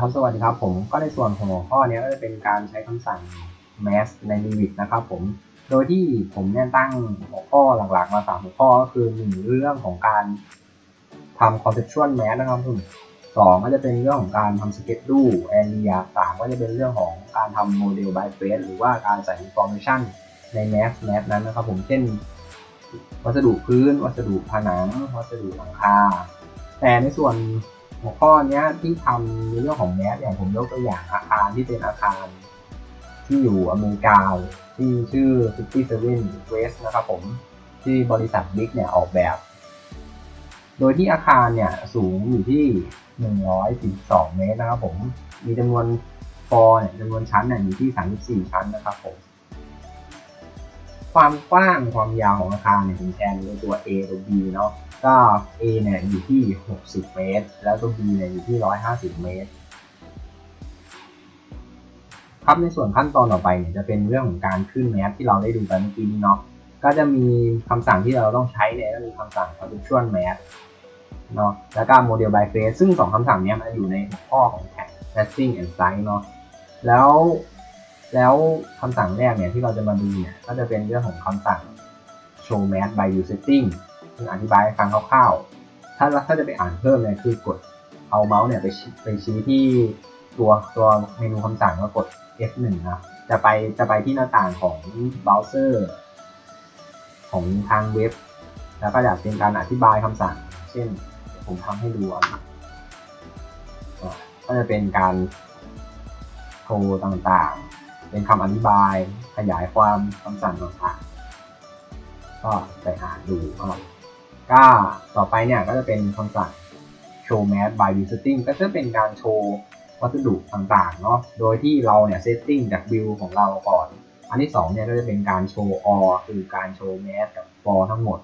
ครับสวัสดีครับผมก็ในส่วนของหัวข้อเนี้ยก็จะเป็นการใช้คำสั่ง mass ใน Revit นะครับผมโดยที่ผมเนี่ยตั้งหัวข้อหลักๆ มาสามหัวข้อก็คือหนึ่งเรื่องของการทำ conceptual mass นะครับผมสองก็จะเป็นเรื่องของการทำ schedule area สามก็จะเป็นเรื่องของการทำ model by face หรือว่าการใส่ information ใน mass mass นั้นนะครับผมเช่น วัสดุพื้น วัสดุผนัง วัสดุหลังคาแต่ในส่วน หัวข้อเนี้ยที่ทำในเรื่องของแมสอย่างผมยกตัวอย่างอาคารที่เป็นอาคารที่อยู่อเมริกาที่ชื่อ 57 West นะครับผม ที่บริษัทบิ๊กเนี่ยออกแบบ โดยที่อาคารเนี่ยสูงอยู่ที่142เมตรนะครับผม มีจำนวนฟอร์เนี่ยจำนวนชั้นเนี่ยอยู่ที่ 34 ชั้นนะครับผม ความกว้างความยาวของอาคารเนี่ยผมแทนโดยตัว A ตัว B เนาะ ก็ A เนี่ยอยู่ที่ 60 เมตร แล้วตัว B เนี่ยอยู่ที่ 150 เมตร ครับในส่วนขั้นตอนต่อไปเนี่ยจะเป็นเรื่องของการขึ้นแมปที่เราได้ดูไปเมื่อกี้นี้เนาะก็จะมีคำสั่งที่เราต้องใช้เนี่ยก็คือคำสั่ง conceptual map เนาะแล้วก็ model by face ซึ่งสองคำสั่งนี้มันอยู่ในหัวข้อของ tag passing and size เนาะแล้วแล้วคำสั่งแรกเนี่ยที่เราจะมาดูเนี่ยก็จะเป็นเรื่องของคำสั่ง show map by view setting อธิบายให้ฟังคร่าวๆ ถ้าถ้าจะไปอ่านเพิ่มเนี่ยคือกดเอาเมาส์เนี่ยไปไปชี้ที่ตัวตัวเมนูคำสั่งแล้วกด F1 นะจะไปจะไปที่หน้าต่างของเบราว์เซอร์ ของทางเว็บ แล้วก็อยากเป็นการอธิบายคำสั่ง เช่นผมทำให้ดูอะอะก็จะเป็นการโชว์ต่างๆ เป็นคำอธิบายขยายความคำสั่งต่างๆ ก็ไปอ่านดูก็ ก็ต่อไปเนี่ยก็จะเป็นคำสั่ง show math by visiting ก็จะเป็นการโชว์วัสดุต่างๆเนาะ โดยที่เราเนี่ย setting จาก view ของเราก่อน อันที่2เนี่ยก็จะเป็นการโชว์ all คือการโชว์ math กับ for ทั้งหมด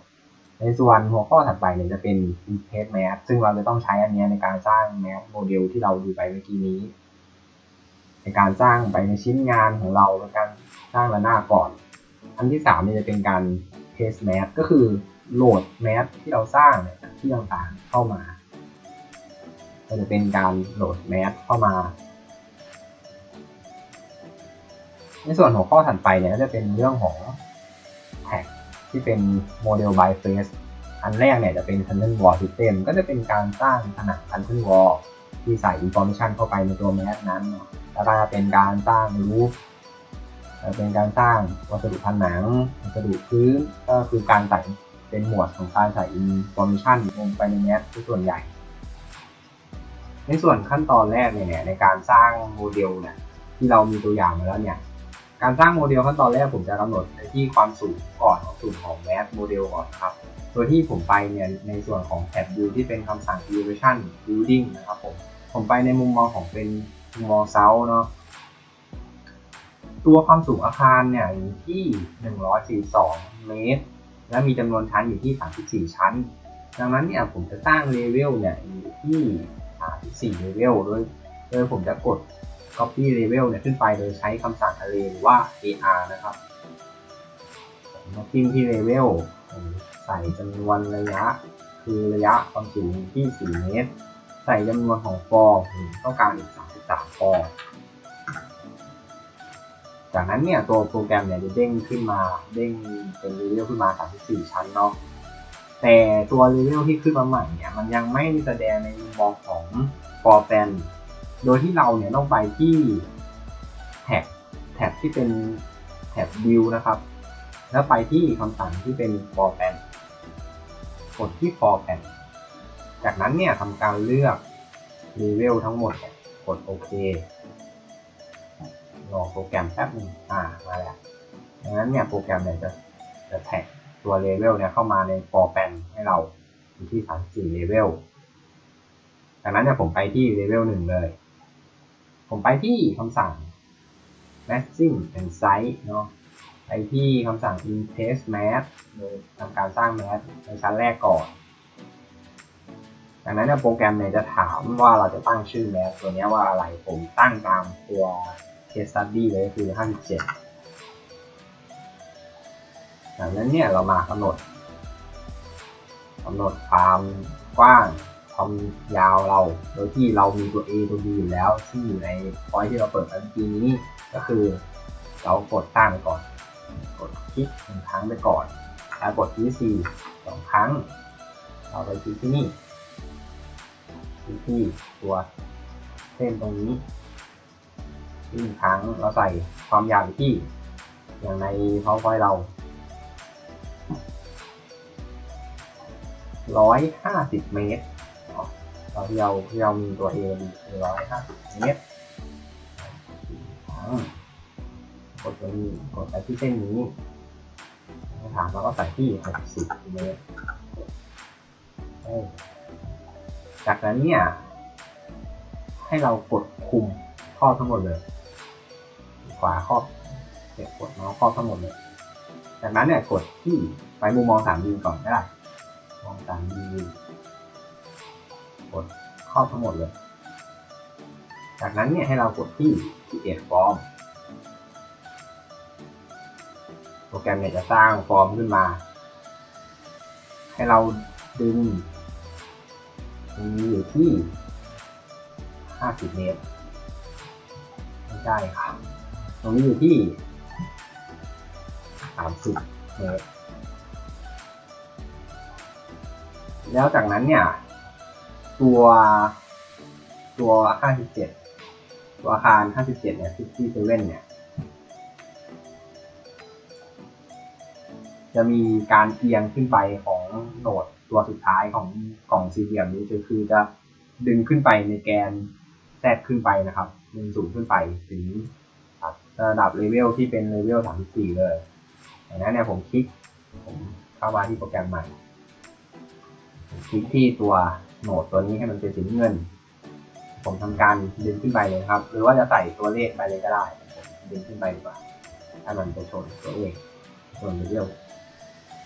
ในส่วนหัวข้อถัดไปเนี่ยจะเป็น interface math ซึ่งเราจะต้องใช้อันเนี้ยในการสร้าง math model ที่เราดูไปเมื่อกี้นี้ ในการสร้างไปในชิ้นงานของเราในการสร้างระนาบก่อน อันที่3เนี่ยจะเป็นการ test math ก็คือ โหลด math ที่เราสร้างเนี่ยจากที่ต่างๆเข้ามาก็จะเป็นการโหลด math เข้ามา ในส่วนหัวข้อถัดไปเนี่ยก็จะเป็นเรื่องของ tag ที่เป็น model by face อันแรกเนี่ยจะเป็น tunnel wall system ก็จะเป็นการสร้างผนัง tunnel wall ที่ใส่ information เข้าไปในตัว math นั้น แล้วก็จะเป็นการสร้าง roof เป็นการสร้างวัสดุผนัง วัสดุพื้น ก็คือการใส่ เป็นหมวดของการใส่ information ลงไปใน math ที่ส่วนใหญ่ ในส่วนขั้นตอนแรกเนี่ยในการสร้างโมเดลเนี่ยที่เรามีตัวอย่างมาแล้วเนี่ยการสร้างโมเดลขั้นตอนแรกผมจะกำหนดในที่ความสูงก่อนของสูงของ math โมเดลก่อนครับโดยที่ผมไปเนี่ยในส่วนของ tab view ที่เป็นคำสั่ง elevation building นะครับผมผมไปในมุมมองของเป็นมุมมองเซาเนาะตัวความสูงอาคารเนี่ยอยู่ที่ 142 เมตร และมีจำนวนชั้นอยู่ที่ 34 ชั้น ดังนั้นเนี่ยผมจะตั้งเลเวลเนี่ยอยู่ที่ 34 เลเวลโดยโดยผมจะกด copy level เนี่ยขึ้นไปโดยใช้คำสั่ง array หรือว่า ar นะครับมาพิมพ์ที่ level ใส่จำนวนระยะ คือระยะความสูงที่ 4 เมตร ใส่จำนวนของฟอร์ผมต้องการอีก 33 ฟอร์ จากนั้นเนี่ยตัวโปรแกรมเนี่ยจะเด้งขึ้นมาเด้งเป็นเลเวลขึ้นมา 34 ชั้นเนาะแต่ตัวเลเวลที่ขึ้นมาใหม่เนี่ยมันยังไม่แสดงในมุมมองของ for fan โดยที่เราเนี่ยต้องไปที่แท็บแท็บที่เป็นแท็บ view นะครับ แล้วไปที่คำสั่งที่เป็น for fan กดที่ for fan จากนั้นเนี่ยทำการเลือก level ทั้งหมดกดโอเค รองโปรแกรมแป๊บนึงอ่ามาแล้วดังนั้นเนี่ยโปรแกรมเนี่ยจะจะแท็กตัวเลเวลเนี่ยเข้ามาใน for fan ให้เราอยู่ที่34 level จากนั้นเนี่ยผมไปที่เลเวลหนึ่งเลย ผมไปที่คำสั่ง matching and size เนาะไปที่คำสั่ง increase math โดยทำการสร้าง math ในชั้นแรกก่อนจากนั้นเนี่ยโปรแกรมเนี่ยจะถามว่าเราจะตั้งชื่อ math ตัวนี้ว่าอะไรผมตั้งตามตัว case study เลยคือ 57จากนั้นเนี่ยเรามากำหนดกำหนดความกว้างความยาวเรา โดยที่เรามีตัว A ตัว B อยู่แล้วซึ่อยู่ในพอยที่เราเปิดไปเมื่อกี้นี้ ก็คือ เรากดตั้งก่อน กดคลิกหนึ่งครั้งไปก่อน แล้วกดที่ C สองครั้ง เราไปคลิกที่นี่คลิกที่ตัวเส้นตรงนี้ ที่หนึ่งครั้งเราใส่ความยาวอยู่ที่ อย่างใน PowerPoint เราร้อยห้าสิบเมตรเราที่เราที่เรามีตัว A คือร้อยห้าสิบเมตรครั้งกดตัวนี้กดไปที่เส้นนี้ถามแล้วก็ใส่ที่หกสิบเมตรจากนั้นเนี่ย ให้เรากดคุมข้อทั้งหมดเลย วาครอบเก็บกดเมาส์ครอบทั้งหมดเลยจากนั้นเนี่ยกดที่ไปมุมมอง 3D ก่อนก็ได้มอง 3D กดครอบทั้งหมดเลย จากนั้นเนี่ยให้เรากดที่ create form โปรแกรมเนี่ยจะสร้างฟอร์มขึ้นมา ให้เราดึงตรงนี้อยู่ที่ 50 เมตร ไม่ใช่ครับ ตรงนี้อยู่ที่30เมตรแล้วจากนั้นเนี่ย ตัวตัว57ตัวอาคาร57เนี่ยที่เซเว่นเนี่ย จะมีการเอียงขึ้นไปของโหนดตัวสุดท้ายของกล่องสี่เหลี่ยมนี้ก็คือจะดึงขึ้นไปในแกนแทรกขึ้นไปนะครับดึงสูงขึ้นไปถึง ระดับเลเวลที่เป็นเลเวล34 เลยดังนั้นเนี่ยผมคลิก ผมเข้ามาที่โปรแกรมใหม่คลิกที่ตัวโหนดตัวนี้ให้มันเป็นสีเงิน ผมทำการดึงขึ้นไปเลยครับ หรือว่าจะใส่ตัวเลขไปเลยก็ได้ ดึงขึ้นไปดีกว่าให้มันไปชนตัวเลขชนเลเวล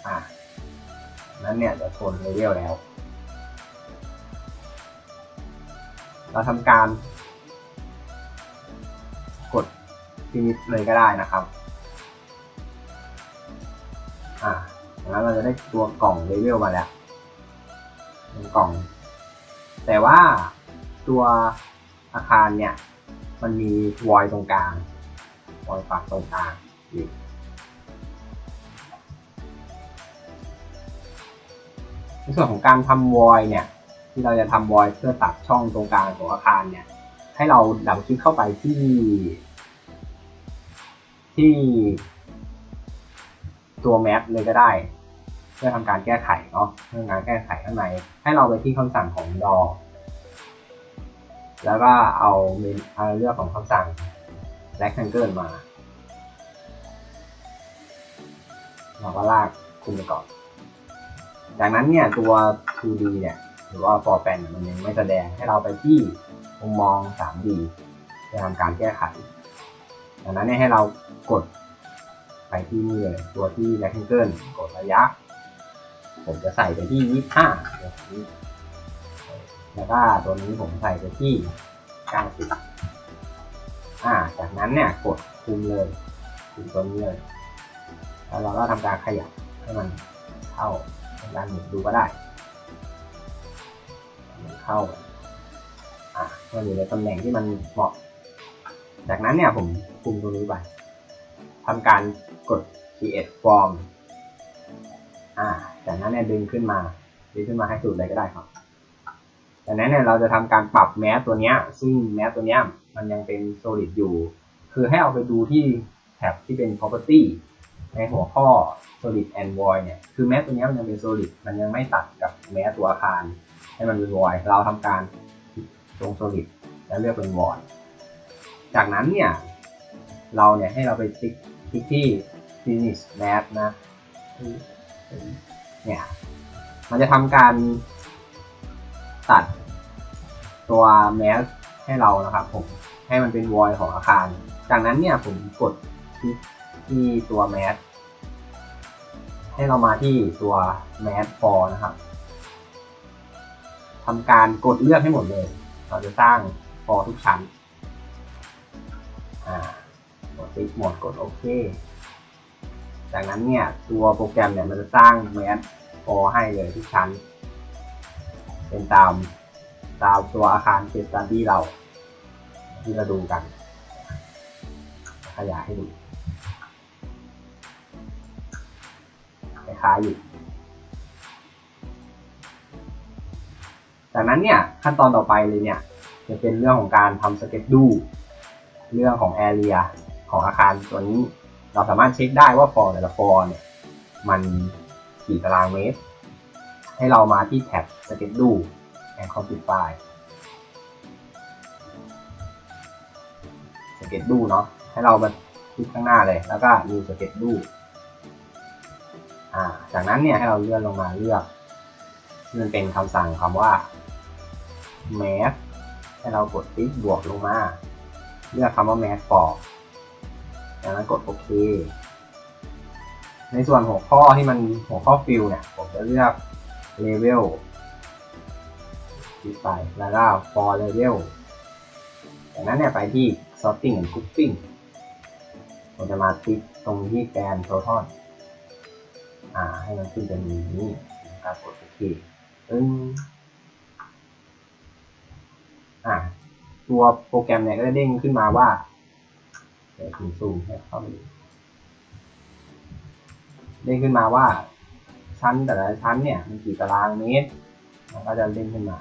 อ่านั้นเนี่ยจะชนเลเวลแล้ว เราทำการ ฟินิชเลยก็ได้นะครับ อ่าแล้วเราจะได้ตัวกล่องเลเวลมาแล้วเป็นกล่อง แต่ว่าตัวอาคารเนี่ย มันมีวอยตรงกลางวอยฝักตรงกลางอยู่ในส่วนของการทำวอยเนี่ย ที่เราจะทำวอยเพื่อตัดช่องตรงกลางของอาคารเนี่ย ให้เราดับคลิกเข้าไปที่ ที่ตัวแมปเลยก็ได้ เพื่อทำการแก้ไขเนาะเรื่องการแก้ไขข้างใน ให้เราไปที่คำสั่งของดอแล้วก็เอาเมนเอาเลือกของคำสั่ง rectangle มาเราก็ลากขึ้นไปก่อน จากนั้นเนี่ยตัว 2D เนี่ยหรือว่า for pan มันยังไม่แสดงให้เราไปที่มุมมอง 3D จะทำการแก้ไข จากนั้นเนี่ยให้เรากดไปที่นี่เลยตัวที่ rectangle กดระยะ ผมจะใส่ไปที่25เดี๋ยวผมแล้วก็ตัวนี้ผมใส่ไปที่90อ่า จากนั้นเนี่ยกดคุมเลยคุมตัวนี้เลย แล้วเราก็ทำการขยับให้มันเข้าทางด้านหมุนดูก็ได้มันเข้า อะมันอยู่ในตำแหน่งที่มันเหมาะ จากนั้นเนี่ยผมคุมตรงนี้ไปทำการกด create form อ่า จากนั้นเนี่ยดึงขึ้นมา ดึงขึ้นมาให้สุดเลยก็ได้ครับ จากนั้นเนี่ยเราจะทำการปรับแมสตัวเนี้ย ซึ่งแมสตัวเนี้ยมันยังเป็น solid อยู่ คือให้เอาไปดูที่แท็บที่เป็น property ในหัวข้อ solid and void เนี่ย คือแม้ตัวเนี้ยมันยังเป็น solid มันยังไม่ตัดกับแม้ตัวอาคาร ให้มันเป็น void เราทำการตรง solid แล้วเลือกเป็น void จากนั้นเนี่ย เราเนี่ยให้เราไปคลิกคลิกที่ finish mask นะเนี่ยมันจะทำการตัดตัว mask ให้เรานะครับผมให้มันเป็น void ของอาคาร จากนั้นเนี่ยผมกดคลิกที่ตัว mask ให้เรามาที่ตัว mask for นะครับทำการกดเลือกให้หมดเลย เราจะสร้าง for ทุกชั้น กดติ๊กหมดกดโอเค จากนั้นเนี่ยตัวโปรแกรมเนี่ยมันจะสร้าง mask for ให้เลยทุกชั้น เป็นตามตามตัวอาคารเคสตันดี้เรา ที่เราดูกัน ขยายให้ดูคล้ายๆอยู่จากนั้นเนี่ยขั้นตอนต่อไปเลยเนี่ย จะเป็นเรื่องของการทำสเก็ตดู เรื่องของแอเรียของอาคารตัวนี้ เราสามารถเช็คได้ว่าฟอร์แต่ละฟอร์เนี่ยมันกี่ตารางเมตร ให้เรามาที่แท็บสเก็ตดูแอนคอมพิวไฟสเก็ตดูเนาะให้เรามาคลิกข้างหน้าเลย แล้วก็มีสเก็ตดูจากนั้นเนี่ยให้เราเลื่อนลงมาเลือกมันเป็นคำสั่งคำว่า math ให้เรากดติ๊กบวกลงมา เลือกคำว่า math for จากนั้นกดโอเค ในส่วนหัวข้อที่มันหัวข้อฟิลเนี่ย ผมจะเลือก level ติดไปแล้วก็ for level จากนั้นเนี่ยไปที่ sorting and grouping ผมจะมาติ๊กตรงที่แกน total อ่า ให้มันขึ้นเป็นนี้แล้วก็กดโอเคอึ้งอ่า ตัวโปรแกรมเนี่ยก็จะเด้งขึ้นมาว่าเดี๋ยวซูมให้เข้าไปเด้งขึ้นมาว่า ชั้นแต่ละชั้นเนี่ยมีกี่ตารางเมตรมันก็จะเด้งขึ้นมา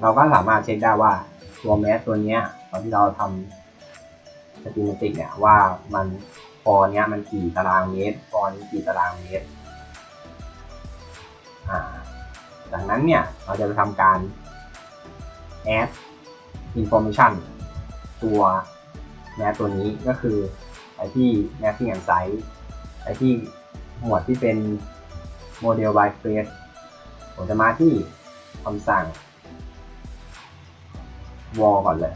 เราก็สามารถเช็คได้ว่าตัวแมสตัวเนี้ยตอนที่เราทำสติมติกเนี่ยว่ามันฟอร์เนี้ยมันกี่ตารางเมตรฟอนี้กี่ตารางเมตร จากนั้นเนี่ยเราจะไปทำการ add information ตัวแมสตัวนี้ก็คือไปที่ mapping and size ไปที่หมวดที่เป็น model by face ผมจะมาที่คำสั่ง wall ก่อนเลย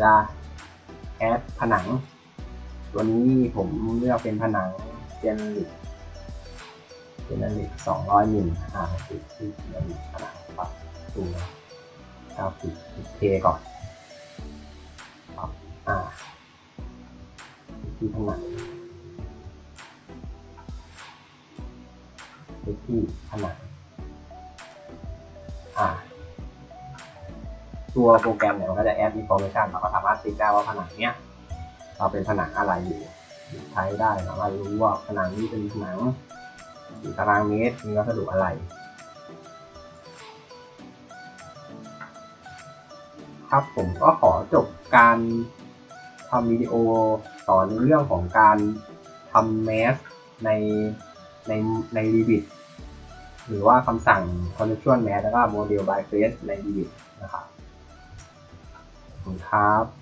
จะ add ผนัง ตัวนี้ผมเลือกเป็นผนังเจนลิก เจนาลิกสองร้อยมิลอ่าติดที่เจนาลิกนังปรับตัว90เทก่อนปรับอ่าที่ผนังไปที่ผนังอ่าตัวโปรแกรมเนี่ยมันก็จะแอด information เราก็สามารถติ๊กได้ว่าผนังเนี้ยเราเป็นผนังอะไรอยู่ใช้ได้สามารถรู้ว่าผนังนี้เป็นผนัง กี่ตารางเมตร มีวัสดุอะไร ครับผมก็ขอจบการทำวิดีโอสอนในเรื่องของการทำแมสในในใน Revit หรือว่าคำสั่ง Contextual Math แล้วก็ Model by Face ใน Revit นะครับขอบคุณครับ